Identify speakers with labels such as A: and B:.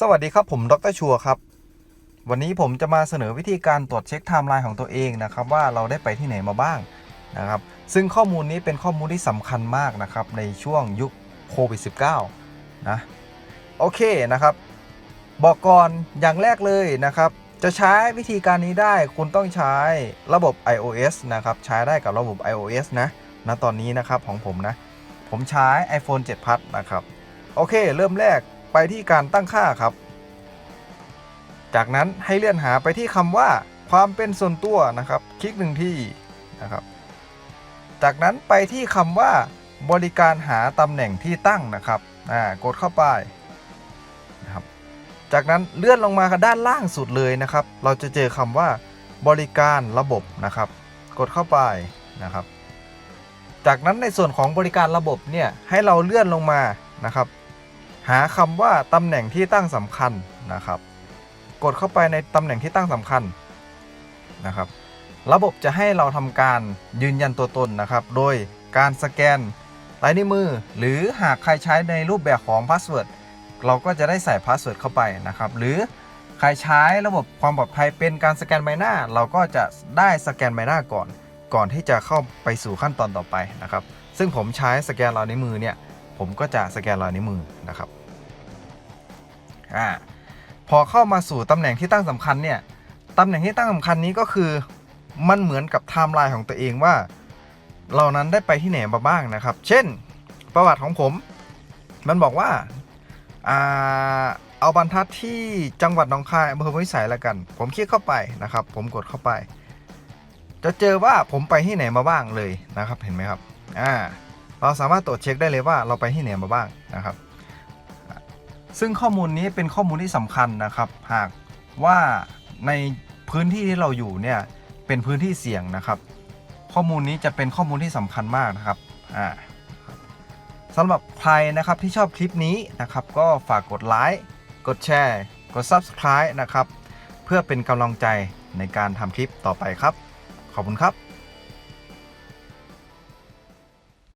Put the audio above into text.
A: สวัสดีครับผมดรชัวร์ครับ วันนี้ผมจะมาเสนอวิธีการตรวจเช็คไทม์ไลน์ของตัวเองนะครับว่าเราได้ไปที่ไหนมาบ้างนะครับ ซึ่งข้อมูลนี้เป็นข้อมูลที่สำคัญมากนะครับในช่วงยุคโควิด -19 นะโอเคนะครับ บอกก่อนอย่างแรกเลยนะครับ จะใช้วิธีการนี้ได้คุณต้องใช้ระบบ iOS นะครับใช้ได้กับระบบ iOS นะณตอนนี้นะครับของผมนะ ผมใช้ iPhone 7 Plus นะครับโอเค เริ่มแรก ไปที่การตั้งค่าครับ จากนั้นให้เลื่อนหาไปที่คำว่า ความเป็นส่วนตัวนะครับ คลิกหนึ่งที่นะครับ จากนั้นไปที่คำว่า บริการหาตำแหน่งที่ตั้งนะครับอ่ากดเข้าไปนะครับจากนั้นเลื่อนลงมาด้านล่างสุดเลยนะครับ เราจะเจอคำว่า บริการระบบนะครับ กดเข้าไปนะครับ จากนั้นในส่วนของบริการระบบเนี่ยให้เราเลื่อนลงมานะครับ หาคำว่าตำแหน่งที่ตั้งสำคัญนะครับ กดเข้าไปในตำแหน่งที่ตั้งสำคัญนะครับ ระบบจะให้เราทำการยืนยันตัวตนนะครับ โดยการสแกนลายนิ้วมือ หรือหากใครใช้ในรูปแบบของพาสเวิร์ดเราก็จะได้ใส่พาสเวิร์ดเข้าไปนะครับ หรือใครใช้ระบบความปลอดภัยเป็นการสแกนใบหน้า เราก็จะได้สแกนใบหน้าก่อน ก่อนที่จะเข้าไปสู่ขั้นตอนต่อไปนะครับ ซึ่งผมใช้สแกนรอยนิ้วมือเนี่ย ผมก็จะสแกนรอยนิ้วมือนะครับอ่าพอเข้ามาสู่ตำแหน่งที่ตั้งสำคัญเนี่ยตำแหน่งที่ตั้งสำคัญนี้ก็คือมันเหมือนกับไทม์ไลน์ของตัวเองว่าเรานั้นได้ไปที่ไหนมาบ้างนะครับ เช่น ประวัติของผม มันบอกว่าอ่าเอาบรรทัดที่จังหวัดหนองคายอำเภอพิสัยละกัน ผมคลิกเข้าไปนะครับ ผมกดเข้าไป จะเจอว่าผมไปที่ไหนมาบ้างเลยนะครับ เห็นไหมครับ อ่า เราสามารถตรวจเช็คได้เลยว่าเราไปที่ไหนมาบ้างนะครับ ซึ่งข้อมูลนี้เป็นข้อมูลที่สำคัญนะครับ หากว่าในพื้นที่ที่เราอยู่เนี่ยเป็นพื้นที่เสี่ยงนะครับ ข้อมูลนี้จะเป็นข้อมูลที่สำคัญมากนะครับอ่าสำหรับใครนะครับที่ชอบคลิปนี้นะครับ ก็ฝากกดไลค์กดแชร์กด Subscribe นะครับ เพื่อเป็นกำลังใจในการทำคลิปต่อไปครับ ขอบคุณครับ